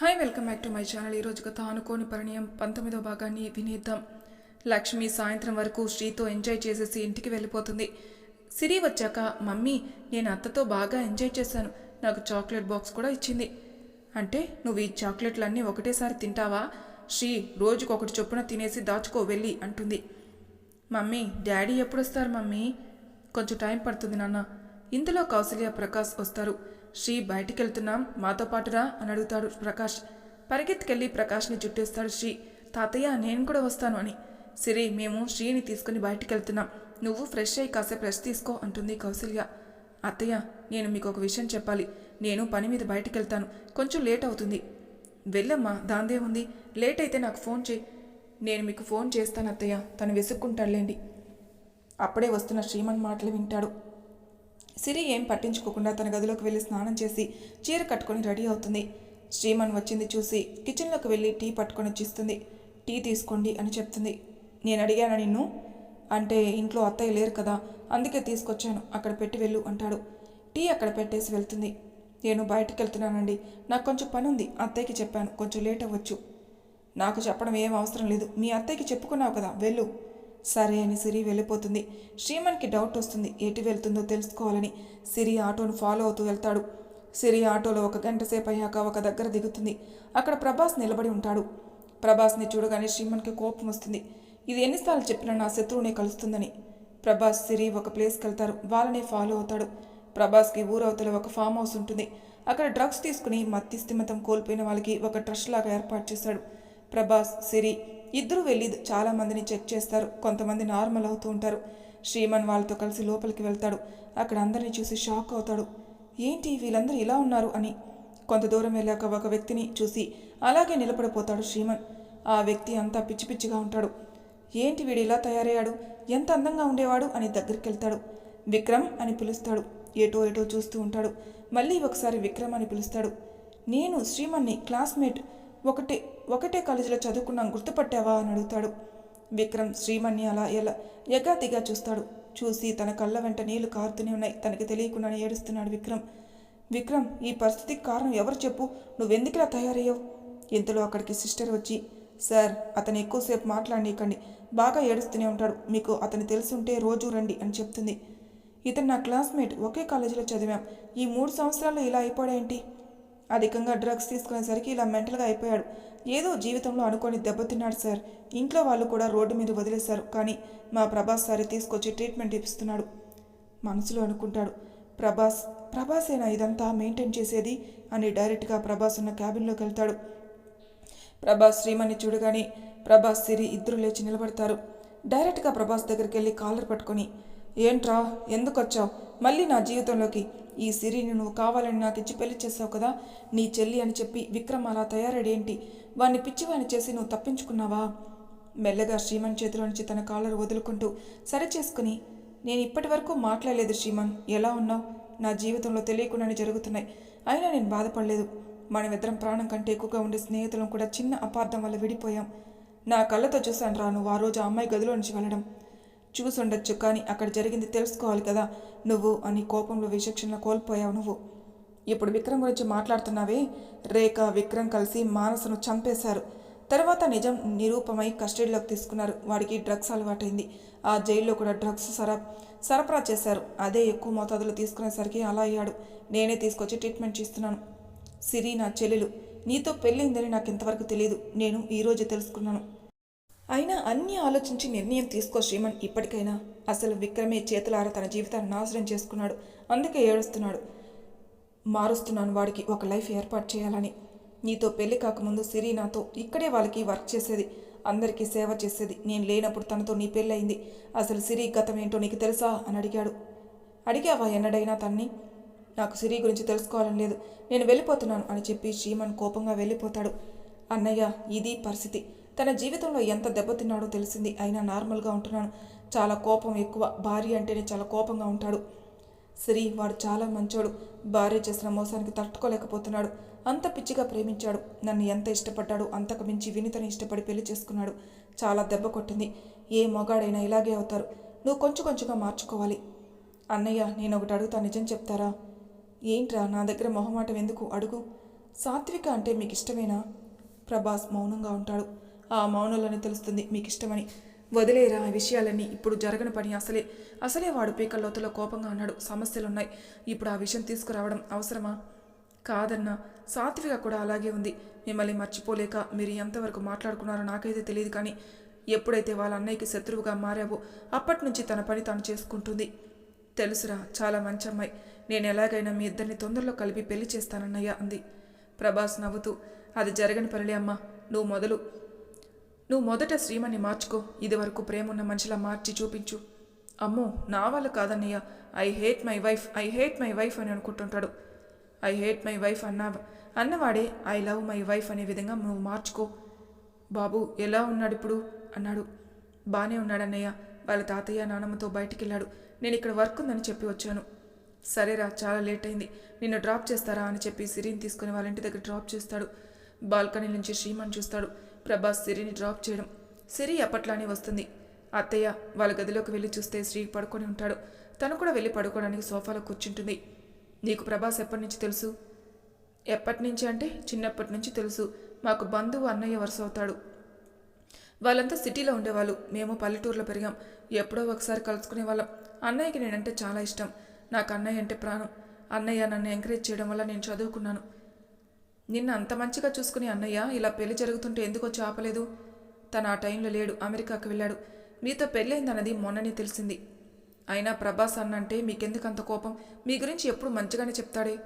Hi welcome back to my channel ఈరోజు కథ అనుకోని పరిణయం పంతొమ్మిదో భాగాన్ని వినేద్దాం. లక్ష్మి సాయంత్రం వరకు శ్రీతో ఎంజాయ్ చేసేసి ఇంటికి వెళ్ళిపోతుంది. సిరి వచ్చాక మమ్మీ నేను అత్తతో బాగా ఎంజాయ్ చేశాను. నాకు చాక్లెట్ బాక్స్ కూడా ఇచ్చింది. అంటే నువ్వు ఈ చాక్లెట్లన్నీ ఒకటేసారి తింటావా? శ్రీ రోజుకొకటి ఒకటి చొప్పున తినేసి దాచుకో వెళ్ళి అంటుంది. మమ్మీ డాడీ ఎప్పుడు వస్తారు మమ్మీ? కొంచెం టైం పడుతుంది నాన్న. ఇంతలో కౌసల్య ప్రకాష్ వస్తారు. శ్రీ బయటికి వెళ్తున్నాం మాతో పాటురా అని అడుగుతాడు ప్రకాష్. పరిగెత్తుకెళ్ళి ప్రకాష్ని చుట్టేస్తాడు శ్రీ. తాతయ్య నేను కూడా వస్తాను అని. సిరి మేము శ్రీని తీసుకుని బయటికి వెళ్తున్నాం నువ్వు ఫ్రెష్ అయ్యి కాసేపు రెస్ట్ తీసుకో అంటుంది కౌశల్య. అత్తయ్య నేను మీకు ఒక విషయం చెప్పాలి. నేను పని మీద బయటికి వెళ్తాను కొంచెం లేట్ అవుతుంది. వెళ్ళమ్మా దాందే ఉంది. లేట్ అయితే నాకు ఫోన్ చేయి. నేను మీకు ఫోన్ చేస్తాను అత్తయ్య. తను వెసుక్కుంటాడులేండి. అప్పుడే వస్తున్న శ్రీమన్ మాటలు వింటాడు. సిరి ఏం పట్టించుకోకుండా తన గదిలోకి వెళ్ళి స్నానం చేసి చీర కట్టుకొని రెడీ అవుతుంది. శ్రీమన్ వచ్చింది చూసి కిచెన్లోకి వెళ్ళి టీ పట్టుకొని వచ్చిస్తుంది. టీ తీసుకోండి అని చెప్తుంది. నేను అడిగాను నిన్ను? అంటే ఇంట్లో అత్తయ్య లేరు కదా అందుకే తీసుకొచ్చాను. అక్కడ పెట్టి వెళ్ళు అంటాడు. టీ అక్కడ పెట్టేసి వెళ్తుంది. నేను బయటకు వెళ్తున్నానండి. నాకు కొంచెం పని ఉంది. అత్తయ్యకి చెప్పాను. కొంచెం లేట్ అవ్వచ్చు. నాకు చెప్పడం ఏం అవసరం లేదు. మీ అత్తయ్యకి చెప్పుకున్నావు కదా వెళ్ళు. సరే అని సిరి వెళ్ళిపోతుంది. శ్రీమన్కి డౌట్ వస్తుంది. ఎటు వెళ్తుందో తెలుసుకోవాలని సిరి ఆటోను ఫాలో అవుతూ వెళ్తాడు. సిరి ఆటోలో ఒక గంట సేపు అయ్యాక ఒక దగ్గర దిగుతుంది. అక్కడ ప్రభాస్ నిలబడి ఉంటాడు. ప్రభాస్ని చూడగానే శ్రీమన్కి కోపం వస్తుంది. ఇది ఎన్నిసార్లు చెప్పినా నా శత్రువునే కలుస్తుందని. ప్రభాస్ సిరి ఒక ప్లేస్కి వెళ్తారు. వాళ్ళనే ఫాలో అవుతాడు. ప్రభాస్కి ఊరవతల ఒక ఫామ్ హౌస్ ఉంటుంది. అక్కడ డ్రగ్స్ తీసుకుని మత్తిస్థిమతం కోల్పోయిన వాళ్ళకి ఒక ట్రస్ట్ లాగా ఏర్పాటు చేశాడు. ప్రభాస్ సిరి ఇద్దరు వెళ్ళి చాలా మందిని చెక్ చేస్తారు. కొంతమంది నార్మల్ అవుతూ ఉంటారు. శ్రీమన్ వాళ్ళతో కలిసి లోపలికి వెళ్తాడు. అక్కడ అందరినీ చూసి షాక్ అవుతాడు. ఏంటి వీళ్ళందరూ ఇలా ఉన్నారు? అని. కొంత దూరం వెళ్ళాక ఒక వ్యక్తిని చూసి అలాగే నిలబడిపోతాడు శ్రీమన్. ఆ వ్యక్తి అంతా పిచ్చి పిచ్చిగా ఉంటాడు. ఏంటి వీడు ఇలా తయారయ్యాడు? ఎంత అందంగా ఉండేవాడు? అని దగ్గరికి వెళ్తాడు విక్రమ్ అని పిలుస్తాడు. ఏటో ఏటో చూస్తూ ఉంటాడు. మళ్ళీ ఒకసారి విక్రమ్ అని పిలుస్తాడు. నేను శ్రీమన్ని క్లాస్మేట్ ఒకటే ఒకటే కాలేజీలో చదువుకున్నాం గుర్తుపట్టావా? అని అడుగుతాడు. విక్రమ్ శ్రీమన్ని అలా ఎలా ఎగాదిగా చూస్తాడు. చూసి తన కళ్ళ వెంట నీళ్ళు కారుతూనే ఉన్నాయి. తనకి తెలియకుండానే ఏడుస్తున్నాడు విక్రమ్. విక్రమ్ ఈ పరిస్థితికి కారణం ఎవరు చెప్పు? నువ్వెందుకులా తయారయ్యావు? ఇంతలో అక్కడికి సిస్టర్ వచ్చి సార్ అతను ఎక్కువసేపు మాట్లాడనీకండి బాగా ఏడుస్తూనే ఉంటాడు. మీకు అతను తెలుసుంటే రోజు రండి అని చెప్తుంది. ఇతను నా క్లాస్మేట్ ఒకే కాలేజీలో చదివాం. ఈ మూడు సంవత్సరాలు ఇలా అయిపోయాడేంటి అధికంగా డ్రగ్స్ తీసుకునేసరికి ఇలా మెంటల్గా అయిపోయాడు. ఏదో జీవితంలో అనుకొని దెబ్బతిన్నాడు సార్ ఇంట్లో వాళ్ళు కూడా రోడ్డు మీద వదిలేశారు. కానీ మా ప్రభాస్ సారి తీసుకొచ్చి ట్రీట్మెంట్ ఇప్పిస్తున్నాడు మనసులో అనుకుంటాడు ప్రభాస్ ప్రభాసేనా ఇదంతా మెయింటైన్ చేసేది అని డైరెక్ట్గా ప్రభాస్ ఉన్న క్యాబిన్లోకి వెళ్తాడు. ప్రభాస్ శ్రీమణి చూడగానే ప్రభాస్ సిరి ఇద్దరు లేచి నిలబడతారు. డైరెక్ట్గా ప్రభాస్ దగ్గరికి వెళ్ళి కాలర్ పట్టుకొని ఏంట్రా? ఎందుకు వచ్చావు మళ్ళీ నా జీవితంలోకి ఈ సిరిని నువ్వు కావాలని నాకు ఇచ్చి పెళ్ళి చేసావు కదా? నీ చెల్లి అని చెప్పి విక్రమ్ అలా తయారడేంటి వాణ్ణి పిచ్చివాణి చేసి నువ్వు తప్పించుకున్నావా? మెల్లగా శ్రీమన్ చేతిలో నుంచి తన కాలర్ వదులుకుంటూ సరి చేసుకుని నేను ఇప్పటి వరకు మాట్లాడలేదు శ్రీమన్. ఎలా ఉన్నావు? నా జీవితంలో తెలియకుండానే జరుగుతున్నాయి. అయినా నేను బాధపడలేదు. మనమిద్దరం ప్రాణం కంటే ఎక్కువగా ఉండే స్నేహితులం కూడా చిన్న అపార్థం వల్ల విడిపోయాం. నా కళ్ళతో చూశాను రా నువ్వు ఆ రోజు ఆ అమ్మాయి గదిలో నుంచి వెళ్ళడం. చూసుండొచ్చు కానీ అక్కడ జరిగింది తెలుసుకోవాలి కదా. నువ్వు అని కోపంలో విచక్షణ కోల్పోయావు నువ్వు. ఇప్పుడు విక్రమ్ గురించి మాట్లాడుతున్నావే? రేఖ విక్రమ్ కలిసి మానసును చంపేశారు. తర్వాత నిజం నిరూపమై కస్టడీలోకి తీసుకున్నారు. వాడికి డ్రగ్స్ అలవాటైంది. ఆ జైల్లో కూడా డ్రగ్స్ సర సరఫరా చేశారు. అదే ఎక్కువ మోతాదులో తీసుకునేసరికి అలా అయ్యాడు. నేనే తీసుకొచ్చి ట్రీట్మెంట్ చేస్తున్నాను. సిరి నా చెల్లెలు నీతో పెళ్ళిందని నాకు ఇంతవరకు తెలియదు నేను ఈరోజే తెలుసుకున్నాను. అయినా అన్ని ఆలోచించి నిర్ణయం తీసుకో శ్రీమన్. ఇప్పటికైనా అసలు విక్రమే చేతులారా తన జీవితాన్ని నాశనం చేసుకున్నాడు. అందుకే ఏడుస్తున్నాడు. మారుస్తున్నాను వాడికి ఒక లైఫ్ ఏర్పాటు చేయాలని. నీతో పెళ్ళి కాకముందు సిరి నాతో ఇక్కడే వాళ్ళకి వర్క్ చేసేది. అందరికీ సేవ చేసేది. నేను లేనప్పుడు తనతో నీ పెళ్ళయింది అసలు సిరి గతం ఏంటో నీకు తెలుసా? అని అడిగాడు. అడిగావా ఎన్నడైనా తన్ని? నాకు సిరి గురించి తెలుసుకోవాలని లేదు. నేను వెళ్ళిపోతున్నాను అని చెప్పి శ్రీమన్ కోపంగా వెళ్ళిపోతాడు. అన్నయ్య ఇది పరిస్థితి. తన జీవితంలో ఎంత దెబ్బతిన్నాడో తెలిసింది. అయినా నార్మల్గా ఉంటున్నాను చాలా కోపం ఎక్కువ. భార్య అంటేనే చాలా కోపంగా ఉంటాడు. శ్రీ వాడు చాలా మంచోడు. భార్య చేసిన మోసానికి తట్టుకోలేకపోతున్నాడు. అంత పిచ్చిగా ప్రేమించాడు. నన్ను ఎంత ఇష్టపడ్డాడు అంతకు మించి వినితని ఇష్టపడి పెళ్ళి చేసుకున్నాడు. చాలా దెబ్బ కొట్టింది. ఏ మొగాడైనా ఇలాగే అవుతారు. నువ్వు కొంచెం కొంచెంగా మార్చుకోవాలి. అన్నయ్య నేను ఒకటి అడుగుతా. నిజం చెప్తారా? ఏంట్రా? నా దగ్గర మొహమాటం ఎందుకు? అడుగు. సాత్విక అంటే మీకు ఇష్టమేనా? ప్రభాస్ మౌనంగా ఉంటాడు. ఆ మౌనంలోనే తెలుస్తుంది మీకు ఇష్టమని వదిలేరా ఆ విషయాలన్నీ ఇప్పుడు జరగని పని అసలే. అసలే వాడు పీకల లోతులో కోపంగా అన్నాడు సమస్యలున్నాయి. ఇప్పుడు ఆ విషయం తీసుకురావడం అవసరమా? కాదన్నా. సాత్విక కూడా అలాగే ఉంది. మిమ్మల్ని మర్చిపోలేక మీరు ఎంతవరకు మాట్లాడుకున్నారో నాకైతే తెలియదు కానీ ఎప్పుడైతే వాళ్ళ అన్నయ్యకి శత్రువుగా మారావో అప్పటి నుంచి తన పని తాను చేసుకుంటుంది. తెలుసురా చాలా మంచి అమ్మాయి. నేను ఎలాగైనా మీ ఇద్దరిని తొందరలో కలిపి పెళ్ళి చేస్తానన్నయ్య అంది. ప్రభాస్ నవ్వుతూ అది జరగని పనులే అమ్మా. నువ్వు మొదలు. నువ్వు మొదట శ్రీమని మార్చుకో. ఇదివరకు ప్రేమున్న మనిషిలా మార్చి చూపించు. అమ్మో నా వల్ల కాదన్నయ్య. I hate my wife I hate my wife అని అనుకుంటుంటాడు. ఐ హేట్ మై వైఫ్ అన్నా అన్నవాడే ఐ లవ్ మై వైఫ్ అనే విధంగా నువ్వు మార్చుకో. బాబు ఎలా ఉన్నాడు ఇప్పుడు అన్నాడు. బాగానే ఉన్నాడన్నయ్య. వాళ్ళ తాతయ్య నానమ్మతో బయటికి వెళ్ళాడు నేను ఇక్కడ వర్క్ ఉందని చెప్పి వచ్చాను. సరేరా చాలా లేట్ అయింది. నిన్ను డ్రాప్ చేస్తారా అని చెప్పి సిరిని తీసుకుని వాళ్ళ ఇంటి దగ్గర డ్రాప్ చేస్తాడు. బాల్కనీ నుంచి శ్రీమన్ చూస్తాడు. ప్రభాస్ సిరిని డ్రాప్ చేయడం. సిరి అప్పట్లానే వస్తుంది. అత్తయ్య వాళ్ళ గదిలోకి వెళ్ళి చూస్తే శ్రీ పడుకొని ఉంటాడు. తను కూడా వెళ్ళి పడుకోవడానికి సోఫాలో కూర్చుంటుంది. నీకు ప్రభాస్ ఎప్పటి నుంచి తెలుసు? ఎప్పటి నుంచి అంటే చిన్నప్పటి నుంచి తెలుసు. మాకు బంధువు అన్నయ్య వరుస అవుతాడు. వాళ్ళంతా సిటీలో ఉండేవాళ్ళు. మేము పల్లెటూరులో పెరిగాం. ఎప్పుడో ఒకసారి కలుసుకునే వాళ్ళం. అన్నయ్యకి నేనంటే చాలా ఇష్టం. నాకు అన్నయ్య అంటే ప్రాణం. అన్నయ్య నన్ను ఎంకరేజ్ చేయడం వల్ల నేను చదువుకున్నాను. నిన్న అంత మంచిగా చూసుకుని అన్నయ్య ఇలా పెళ్ళి జరుగుతుంటే ఎందుకో చాపలేదు తను ఆ టైంలో లేడు అమెరికాకు వెళ్ళాడు. మీతో పెళ్ళైందన్నది మొన్ననే తెలిసింది. అయినా ప్రభాస్ అన్నంటే మీకెందుకు అంత కోపం? మీ గురించి ఎప్పుడు మంచిగానే చెప్తాడే.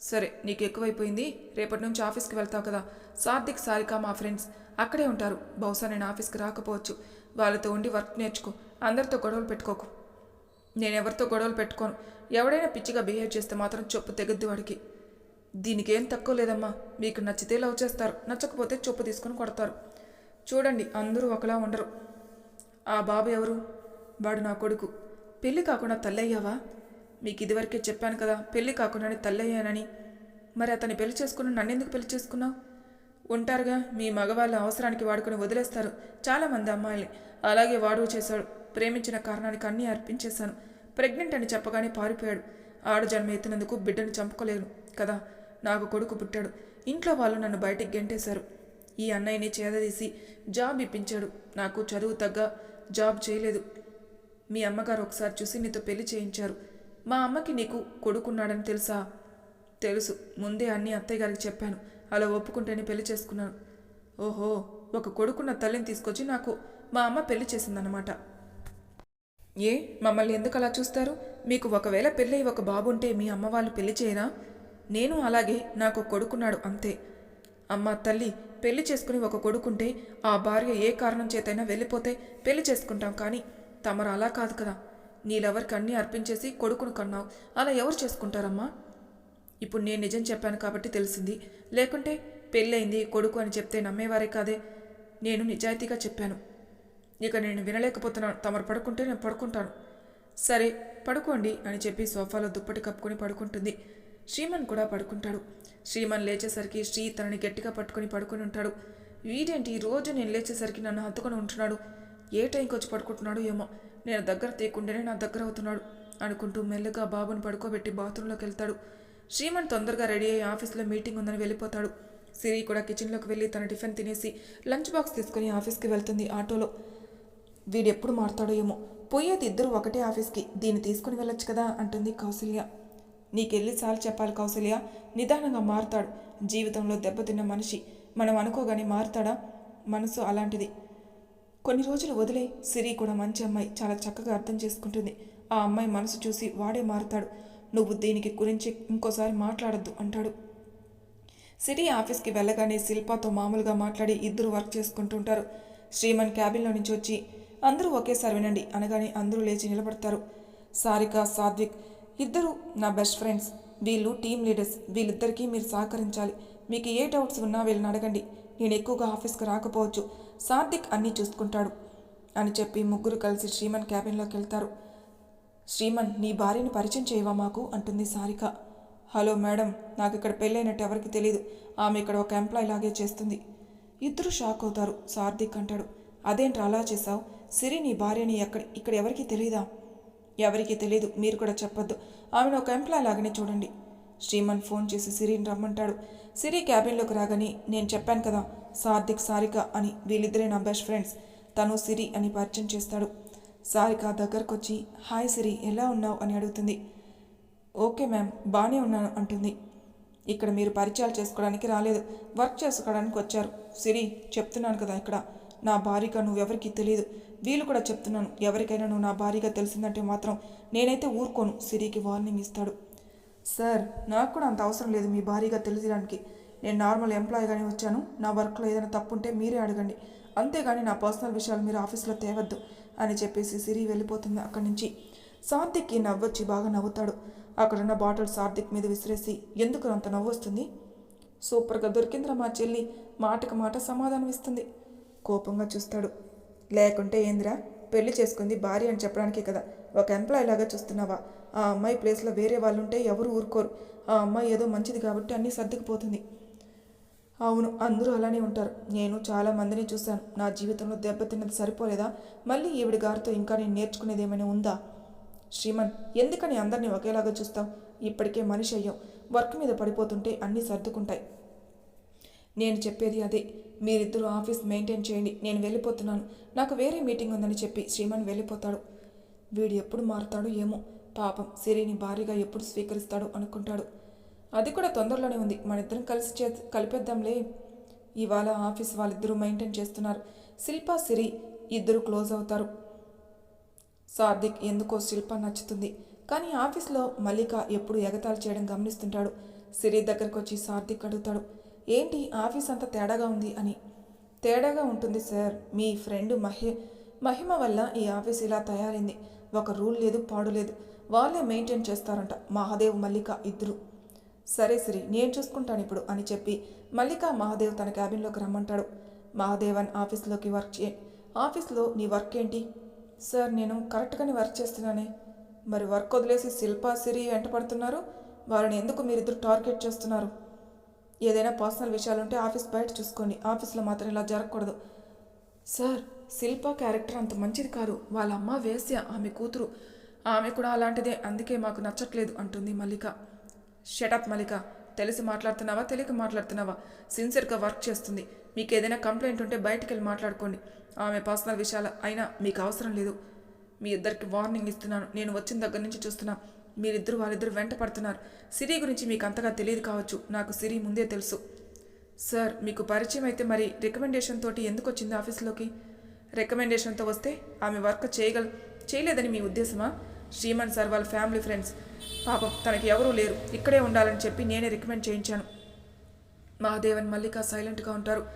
సరే నీకు ఎక్కువైపోయింది రేపటి నుంచి ఆఫీస్కి వెళ్తావు కదా. సార్థిక్ సారిక మా ఫ్రెండ్స్ అక్కడే ఉంటారు. బహుశా నేను ఆఫీస్కి రాకపోవచ్చు. వాళ్ళతో ఉండి వర్క్ నేర్చుకో. అందరితో గొడవలు పెట్టుకోకు. నేను ఎవరితో గొడవలు పెట్టుకోను? ఎవడైనా పిచ్చిగా బిహేవ్ చేస్తే మాత్రం చెప్పు తెగద్ది వాడికి. దీనికి ఏం తక్కువ లేదమ్మా. మీకు నచ్చితే లవ్ చేస్తారు. నచ్చకపోతే చొప్పు తీసుకొని కొడతారు. చూడండి అందరూ ఒకలా ఉండరు. ఆ బాబు ఎవరు? వాడు నా కొడుకు. పెళ్ళి కాకుండా తల్లయ్యావా? మీకు ఇదివరకే చెప్పాను కదా పెళ్ళి కాకుండానే తల్లయ్యానని. మరి అతన్ని పెళ్ళి చేసుకుని నన్నెందుకు పెళ్ళి చేసుకున్నావు? ఉంటారుగా మీ మగవాళ్ళ అవసరానికి వాడుకొని వదిలేస్తారు. చాలామంది అమ్మాయిల్ని అలాగే వాడు చేశాడు. ప్రేమించిన కారణానికి అన్నీ అర్పించేశాను. ప్రెగ్నెంట్ అని చెప్పగానే పారిపోయాడు. ఆడ జన్మ ఎత్తినందుకు బిడ్డను చంపుకోలేను కదా. నాకు కొడుకు పుట్టాడు. ఇంట్లో వాళ్ళు నన్ను బయటికి గెంటేశారు. ఈ అన్నయ్యని చేదదీసి జాబ్ ఇప్పించాడు. నాకు చదువు తగ్గ జాబ్ చేయలేదు. మీ అమ్మగారు ఒకసారి చూసి నీతో పెళ్ళి చేయించారు. మా అమ్మకి నీకు కొడుకున్నాడని తెలుసా? తెలుసు. ముందే అన్ని అత్తయ్య గారికి చెప్పాను. అలా ఒప్పుకుంటేనే పెళ్ళి చేసుకున్నాను. ఓహో ఒక కొడుకున్న తల్లిని తీసుకొచ్చి నాకు మా అమ్మ పెళ్ళి చేసిందన్నమాట. ఏ? మమ్మల్ని ఎందుకు అలా చూస్తారు? మీకు ఒకవేళ పెళ్ళి ఒక బాబుంటే మీ అమ్మ వాళ్ళు పెళ్ళి చేయరా? నేను అలాగే నాకు ఒక కొడుకున్నాడు అంతే. అమ్మ తల్లి పెళ్ళి చేసుకుని ఒక కొడుకుంటే ఆ భార్య ఏ కారణం చేతైనా వెళ్ళిపోతే పెళ్ళి చేసుకుంటాం కానీ తమరు అలా కాదు కదా. నీలెవరికి అన్నీ అర్పించేసి కొడుకును కన్నావు. అలా ఎవరు చేసుకుంటారమ్మా? ఇప్పుడు నేను నిజం చెప్పాను కాబట్టి తెలిసింది. లేకుంటే పెళ్ళయింది కొడుకు అని చెప్తే నమ్మేవారే కాదే? నేను నిజాయితీగా చెప్పాను. ఇక నేను వినలేకపోతున్నాను. తమరు పడుకుంటే నేను పడుకుంటాను. సరే పడుకోండి అని చెప్పి సోఫాలో దుప్పటి కప్పుకొని పడుకుంటుంది. శ్రీమన్ కూడా పడుకుంటాడు. శ్రీమన్ లేచేసరికి శ్రీ తనని గట్టిగా పట్టుకొని పడుకొని ఉంటాడు. వీడేంటి? ఈ రోజు నేను లేచేసరికి నన్ను హత్తుకొని ఉంటున్నాడు. ఏ టైంకి వచ్చి పడుకుంటున్నాడు ఏమో. నేను దగ్గర తీయకుండానే నా దగ్గర అవుతున్నాడు అనుకుంటూ మెల్లగా బాబుని పడుకోబెట్టి బాత్రూంలోకి వెళ్తాడు. శ్రీమన్ తొందరగా రెడీ అయ్యి ఆఫీస్లో మీటింగ్ ఉందని వెళ్ళిపోతాడు. సిరి కూడా కిచెన్లోకి వెళ్ళి తన టిఫిన్ తినేసి లంచ్ బాక్స్ తీసుకుని ఆఫీస్కి వెళ్తుంది ఆటోలో. వీడెప్పుడు మారుతాడో ఏమో. పోయేది ఇద్దరు ఒకటే ఆఫీస్కి. దీన్ని తీసుకుని వెళ్ళొచ్చు కదా అంటుంది కౌసల్య. నీకెళ్ళిసార్లు చెప్పాలి కౌసల్య? నిదానంగా మారుతాడు. జీవితంలో దెబ్బతిన్న మనిషి. మనం అనుకోగానే మారుతాడా? మనసు అలాంటిది. కొన్ని రోజులు వదిలే. సిరి కూడా మంచి అమ్మాయి. చాలా చక్కగా అర్థం చేసుకుంటుంది. ఆ అమ్మాయి మనసు చూసి వాడే మారుతాడు. నువ్వు దీనికి గురించి ఇంకోసారి మాట్లాడద్దు అంటాడు. సిరి ఆఫీస్కి వెళ్ళగానే శిల్పాతో మామూలుగా మాట్లాడి ఇద్దరు వర్క్ చేసుకుంటుంటారు శ్రీమన్ క్యాబిన్లో నుంచి వచ్చి అందరూ ఒకేసారి వినండి అనగానే అందరూ లేచి నిలబడతారు. సారిక సాత్విక్ ఇద్దరు నా బెస్ట్ ఫ్రెండ్స్ వీళ్ళు టీం లీడర్స్ వీళ్ళిద్దరికీ మీరు సహకరించాలి. మీకు ఏ డౌట్స్ ఉన్నా వీళ్ళని అడగండి. నేను ఎక్కువగా ఆఫీస్కి రాకపోవచ్చు. సాత్విక్ అన్నీ చూసుకుంటాడు. అని చెప్పి ముగ్గురు కలిసి శ్రీమన్ క్యాబిన్లోకి వెళ్తారు. శ్రీమన్ నీ భార్యని పరిచయం చేయవా మాకు? అంటుంది సారిక. హలో మేడం నాకు ఇక్కడ పెళ్ళైనట్టు ఎవరికి తెలియదు ఆమె ఇక్కడ ఒక ఎంప్లాయ్ లాగే చేస్తుంది. ఇద్దరు షాక్ అవుతారు. సార్థిక్ అంటాడు. అదేంటి అలా చేసావు సిరి నీ భార్యని ఎక్కడ ఇక్కడ ఎవరికి తెలియదా ఎవరికీ తెలియదు మీరు కూడా చెప్పొద్దు. ఆమెను ఒక ఎంప్లాయ్ లాగానే చూడండి. శ్రీమన్ ఫోన్ చేసి సిరిని రమ్మంటాడు. సిరి క్యాబిన్లోకి రాగానే నేను చెప్పాను కదా సార్థిక్ సారిక అని వీళ్ళిద్దరే నా బెస్ట్ ఫ్రెండ్స్. తను సిరి అని పరిచయం చేస్తాడు. సారిక దగ్గరకు వచ్చి హాయ్ సిరి ఎలా ఉన్నావు? అని అడుగుతుంది. ఓకే మ్యామ్ బాగానే ఉన్నాను అంటుంది. ఇక్కడ మీరు పరిచయాలు చేసుకోవడానికి రాలేదు వర్క్ చేసుకోవడానికి వచ్చారు. సిరి చెప్తున్నాను కదా ఇక్కడ నా భార్యగా నువ్వెవరికి తెలియదు వీళ్ళు కూడా చెప్తున్నాను ఎవరికైనా నువ్వు నా భారీగా తెలిసిందంటే మాత్రం నేనైతే ఊరుకోను సిరికి వార్నింగ్ ఇస్తాడు. సార్ నాకు కూడా అంత అవసరం లేదు మీ భారీగా తెలియడానికి నేను నార్మల్ ఎంప్లాయీగానే వచ్చాను నా వర్క్లో ఏదైనా తప్పు ఉంటే మీరే అడగండి. అంతేగాని నా పర్సనల్ విషయాలు మీరు ఆఫీస్లో తేవద్దు అని చెప్పేసి సిరి వెళ్ళిపోతుంది అక్కడి నుంచి. సార్థిక్కి నవ్వొచ్చి బాగా నవ్వుతాడు. అక్కడున్న బాటిల్ సార్థిక్ మీద విసిరేసి ఎందుకు అంత నవ్వు వస్తుంది? సూపర్గా దొరికిందిరా మా చెల్లి మాటకు మాట సమాధానం ఇస్తుంది కోపంగా చూస్తాడు. లేకుంటే ఏందిరా? పెళ్ళి చేసుకుంది భార్య అని చెప్పడానికే కదా. ఒక ఎంప్లాయ్ లాగా చూస్తున్నావా? ఆ అమ్మాయి ప్లేస్లో వేరే వాళ్ళు ఉంటే ఎవరు ఊరుకోరు. ఆ అమ్మాయి ఏదో మంచిది కాబట్టి అన్నీ సర్దుకుపోతుంది. అవును అందరూ అలానే ఉంటారు. నేను చాలా మందిని చూశాను. నా జీవితంలో దెబ్బతిన్నది సరిపోలేదా? మళ్ళీ ఈవిడి గారితో ఇంకా నేను నేర్చుకునేది ఏమైనా ఉందా? శ్రీమన్ ఎందుకని అందరినీ ఒకేలాగా చూస్తావు? ఇప్పటికే మనిషి అయ్యాం వర్క్ మీద పడిపోతుంటే అన్నీ సర్దుకుంటాయి. నేను చెప్పేది అదే. మీరిద్దరూ ఆఫీస్ మెయింటైన్ చేయండి నేను వెళ్ళిపోతున్నాను. నాకు వేరే మీటింగ్ ఉందని చెప్పి శ్రీమాన్ వెళ్ళిపోతాడు. వీడు ఎప్పుడు మారుతాడు ఏమో. పాపం సిరిని భారీగా ఎప్పుడు స్వీకరిస్తాడు అనుకుంటాడు. అది కూడా తొందరలోనే ఉంది. మన ఇద్దరం కలిసి చే కలిపేద్దాంలే. ఇవాళ ఆఫీస్ వాళ్ళిద్దరూ మెయింటైన్ చేస్తున్నారు. శిల్ప సిరి ఇద్దరు క్లోజ్ అవుతారు. సార్థిక్ ఎందుకో శిల్ప నచ్చుతుంది. కానీ ఆఫీస్లో మల్లిక ఎప్పుడు ఎగతాళి చేయడం గమనిస్తుంటాడు. సిరి దగ్గరకు వచ్చి సార్థిక్ అడుగుతాడు. ఏంటి ఆఫీస్ అంతా తేడాగా ఉంది అని. తేడాగా ఉంటుంది సార్. మీ ఫ్రెండ్ మహి మహిమ వల్ల ఈ ఆఫీస్ ఇలా తయారైంది. ఒక రూల్ లేదు పాడు లేదు. వాళ్ళే మెయింటైన్ చేస్తారంట. మహాదేవ్ మల్లిక ఇద్దరు. సరే సరే నేను చూసుకుంటాను ఇప్పుడు అని చెప్పి మల్లిక మహాదేవ్ తన క్యాబిన్లోకి రమ్మంటాడు. మహాదేవన్ ఆఫీస్లోకి వర్క్ చే ఆఫీస్లో నీ వర్క్ ఏంటి? సార్ నేను కరెక్ట్గానే వర్క్ చేస్తున్నానే. మరి వర్క్ వదిలేసి శిల్పా సిరి వెంట పడుతున్నారు వారిని ఎందుకు మీరిద్దరు టార్గెట్ చేస్తున్నారు? ఏదైనా పర్సనల్ విషయాలు ఉంటే ఆఫీస్ బయట చూసుకోండి. ఆఫీస్లో మాత్రం ఇలా జరగకూడదు. సార్ శిల్ప క్యారెక్టర్ అంత మంచిది కాదు. వాళ్ళ అమ్మ వేస్య ఆమె కూతురు. ఆమె కూడా అలాంటిదే. అందుకే మాకు నచ్చట్లేదు అంటుంది మల్లిక. షటప్ మల్లిక. తెలిసి మాట్లాడుతున్నావా? తెలియక మాట్లాడుతున్నావా? సిన్సియర్గా వర్క్ చేస్తుంది. మీకు ఏదైనా కంప్లైంట్ ఉంటే బయటికి వెళ్ళి మాట్లాడుకోండి. ఆమె పర్సనల్ విషయాలు అయినా మీకు అవసరం లేదు. మీ ఇద్దరికి వార్నింగ్ ఇస్తున్నాను. నేను వచ్చిన దగ్గర నుంచి చూస్తున్నా. మీరిద్దరు వాళ్ళిద్దరు వెంట పడుతున్నారు. సిరి గురించి మీకు అంతగా తెలియదు కావచ్చు. నాకు సిరి ముందే తెలుసు. సార్ మీకు పరిచయం అయితే మరి రికమెండేషన్ తోటి ఎందుకు వచ్చింది ఆఫీస్లోకి? రికమెండేషన్తో వస్తే ఆమె వర్క్ చేయగల చేయలేదని మీ ఉద్దేశమా? శ్రీమన్ సార్ వాళ్ళ ఫ్యామిలీ ఫ్రెండ్స్. పాపం తనకి ఎవరూ లేరు. ఇక్కడే ఉండాలని చెప్పి నేనే రికమెండ్ చేయించాను. మహాదేవన్ మల్లిక సైలెంట్గా ఉంటారు.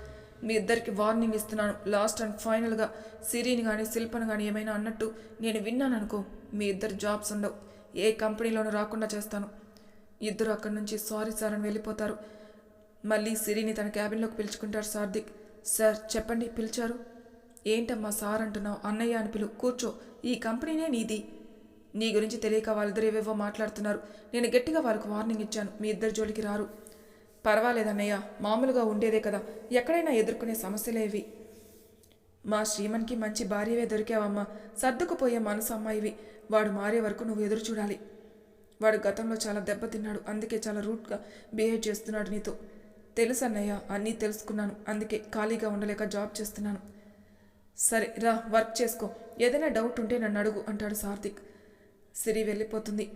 మీ ఇద్దరికి వార్నింగ్ ఇస్తున్నాను. లాస్ట్ అండ్ ఫైనల్గా సిరిని కానీ శిల్పను కానీ ఏమైనా అన్నట్టు నేను విన్నాను అనుకో మీ ఇద్దరు జాబ్స్ ఉండవు. ఏ కంపెనీలోనూ రాకుండా చేస్తాను. ఇద్దరు అక్కడి నుంచి సారీ సార్ అని వెళ్ళిపోతారు. మళ్ళీ సిరిని తన క్యాబిన్లోకి పిలుచుకుంటారు సార్దిక్. సార్ చెప్పండి పిలిచారు. ఏంటమ్మా సార్ అంటున్నావు? అన్నయ్య అని పిలు కూర్చో. ఈ కంపెనీనే నీది. నీ గురించి తెలియక వాళ్ళిద్దరు ఏవేవో మాట్లాడుతున్నారు. నేను గట్టిగా వాళ్ళకు వార్నింగ్ ఇచ్చాను. మీ ఇద్దరు జోలికి రారు. పర్వాలేదన్నయ్య మామూలుగా ఉండేదే కదా. ఎక్కడైనా ఎదుర్కొనే సమస్యలేవి. మా శ్రీమన్కి మంచి భార్యవే దొరికావమ్మా. సర్దుకుపోయే మనసు అమ్మాయివి వాడు మారే వరకు నువ్వు ఎదురు చూడాలి. వాడు గతంలో చాలా దెబ్బతిన్నాడు. అందుకే చాలా రూట్గా బిహేవ్ చేస్తున్నాడు నీతో. తెలుసు అన్నయ్య అన్నీ తెలుసుకున్నాను. అందుకే ఖాళీగా ఉండలేక జాబ్ చేస్తున్నాను. సరే రా వర్క్ చేసుకో. ఏదైనా డౌట్ ఉంటే నన్ను అడుగు అంటాడు సార్థిక్. సిరి వెళ్ళిపోతుంది.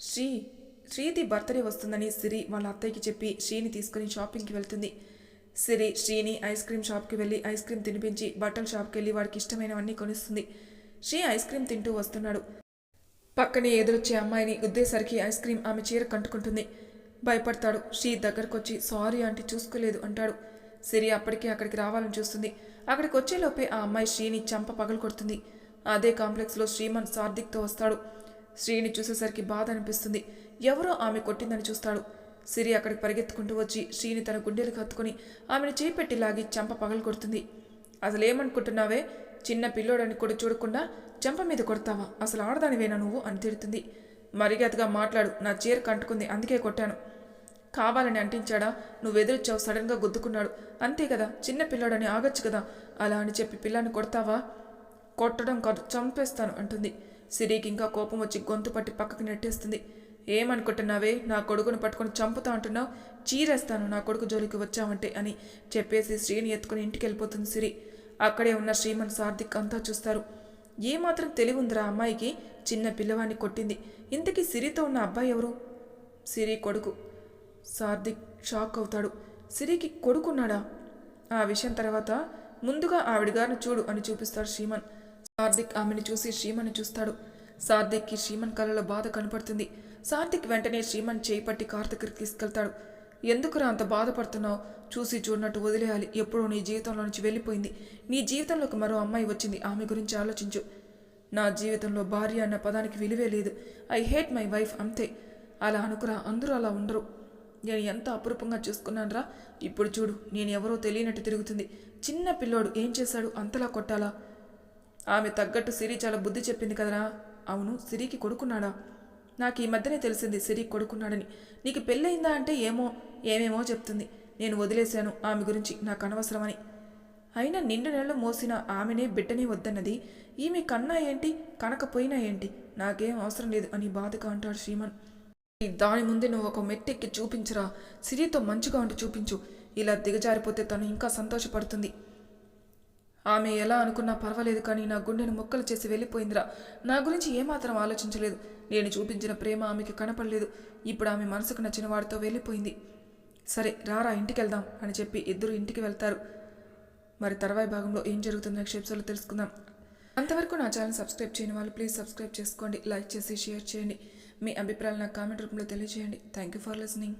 శ్రీ శ్రీది బర్త్డే వస్తుందని సిరి వాళ్ళ అత్తయ్యకి చెప్పి శ్రీని తీసుకుని షాపింగ్కి వెళ్తుంది. సిరి శ్రీని ఐస్ క్రీమ్ షాప్కి వెళ్ళి ఐస్ క్రీమ్ తినిపించి బట్టల షాప్కి వెళ్ళి వాడికి ఇష్టమైనవన్నీ కొనిస్తుంది. శ్రీ ఐస్ క్రీమ్ తింటూ వస్తున్నాడు. పక్కనే ఎదురొచ్చే అమ్మాయిని గుద్దేసరికి ఐస్ క్రీమ్ ఆమె చీర కంటుకుంటుంది భయపడతాడు. శ్రీ దగ్గరకు వచ్చి సారీ ఆంటీ చూసుకోలేదు అంటాడు. సిరి అప్పటికే అక్కడికి రావాలని చూస్తుంది. అక్కడికి వచ్చేలోపే ఆ అమ్మాయి శ్రీని చంప పగలు కొడుతుంది. అదే కాంప్లెక్స్లో శ్రీమన్ సార్థిక్తో వస్తాడు. శ్రీని చూసేసరికి బాధ అనిపిస్తుంది. ఎవరో ఆమె కొట్టిందని చూస్తాడు. సిరి అక్కడికి పరిగెత్తుకుంటూ వచ్చి శ్రీని తన గుండెలకు హత్తుకుని ఆమెను చేపెట్టి లాగి చంప పగలు కొడుతుంది. అసలు ఏమనుకుంటున్నావే చిన్న పిల్లోడని కూడా చూడకుండా చెంప మీద కొడతావా? అసలు ఆడదానివేనా నువ్వు? అని తిడుతుంది. మర్యాదగా మాట్లాడు నా చీర కంటుకుంది అందుకే కొట్టాను. కావాలని అంటించాడా? నువ్వు ఎదురొచ్చావు సడన్గా గుద్దుకున్నాడు. అంతే కదా చిన్న పిల్లోడని ఆగొచ్చు కదా. అలా అని చెప్పి పిల్లాన్ని కొడతావా? కొట్టడం కాదు చంపేస్తాను అంటుంది. సిరికి ఇంకా కోపం వచ్చి గొంతు పట్టి పక్కకి నెట్టేస్తుంది. ఏమనుకుంటున్నావే? నా కొడుకును పట్టుకొని చంపుతా అంటున్నావు? చీరేస్తాను నా కొడుకు జోలికి వచ్చావంటే అని చెప్పేసి శ్రీని ఎత్తుకుని ఇంటికి వెళ్ళిపోతుంది సిరి. అక్కడే ఉన్న శ్రీమన్ సార్థిక్ అంతా చూస్తారు. ఏమాత్రం తెలివి ఉందిరా అమ్మాయికి? చిన్న పిల్లవాడిని కొట్టింది. ఇంతకీ సిరితో ఉన్న అబ్బాయి ఎవరు? సిరి కొడుకు. సార్థిక్ షాక్ అవుతాడు. సిరికి కొడుకున్నాడా? ఆ విషయం తర్వాత ముందుగా ఆవిడ గారిని చూడు అని చూపిస్తాడు శ్రీమన్. సార్థిక్ ఆమెను చూసి శ్రీమన్ చూస్తాడు. సార్థిక్కి శ్రీమన్ కళ్ళలో బాధ కనపడుతుంది. సార్థిక్ వెంటనే శ్రీమన్ చేపట్టి పట్టి తీసుకెళ్తాడు. ఎందుకురా అంత బాధపడుతున్నావు? చూసి చూడనట్టు వదిలేయాలి. ఎప్పుడో నీ జీవితంలో నుంచి వెళ్ళిపోయింది. నీ జీవితంలోకి మరో అమ్మాయి వచ్చింది. ఆమె గురించి ఆలోచించు. నా జీవితంలో భార్య అన్న పదానికి విలువే లేదు. ఐ హేట్ మై వైఫ్ అంతే. అలా అనుకురా. అందరూ అలా ఉండరు. నేను ఎంత అపురూపంగా చూసుకున్నానరా? ఇప్పుడు చూడు. నేను ఎవరో తెలియనట్టు తిరుగుతుంది. చిన్న పిల్లోడు ఏం చేశాడు? అంతలా కొట్టాలా? ఆమె తగ్గట్టు సిరి చాలా బుద్ధి చెప్పింది కదరా. అవును సిరికి కొడుకున్నాడా? నాకు ఈ మధ్యనే తెలిసింది సిరి కొడుకున్నాడని. నీకు పెళ్ళయిందా అంటే ఏమో ఏమేమో చెప్తుంది. నేను వదిలేశాను ఆమె గురించి నాకు అనవసరమని. అయినా నిండు నెలలు మోసిన ఆమెనే బిడ్డనే వద్దన్నది. ఈమె కన్నా ఏంటి కనకపోయినా ఏంటి? నాకేం అవసరం లేదు అని బాధగా అంటాడు శ్రీమన్. దాని ముందే నువ్వు ఒక మెట్టెక్కి చూపించరా. సిరితో మంచిగా ఉండి చూపించు. ఇలా దిగజారిపోతే తను ఇంకా సంతోషపడుతుంది. ఆమె ఎలా అనుకున్నా పర్వాలేదు కానీ నా గుండెను ముక్కలు చేసి వెళ్ళిపోయిందిరా. నా గురించి ఏమాత్రం ఆలోచించలేదు. నేను చూపించిన ప్రేమ ఆమెకి కనపడలేదు. ఇప్పుడు ఆమె మనసుకు నచ్చిన వాడితో వెళ్ళిపోయింది. సరే రారా ఇంటికి వెళ్దాం అని చెప్పి ఇద్దరు ఇంటికి వెళ్తారు. మరి తర్వాయి భాగంలో ఏం జరుగుతుందో క్షేప్సలో తెలుసుకుందాం. అంతవరకు నా ఛానల్ సబ్స్క్రైబ్ చేయని వాళ్ళు ప్లీజ్ సబ్స్క్రైబ్ చేసుకోండి లైక్ చేసి షేర్ చేయండి. మీ అభిప్రాయాలు నాకు కామెంట్ రూపంలో తెలియజేయండి. Thank you for listening.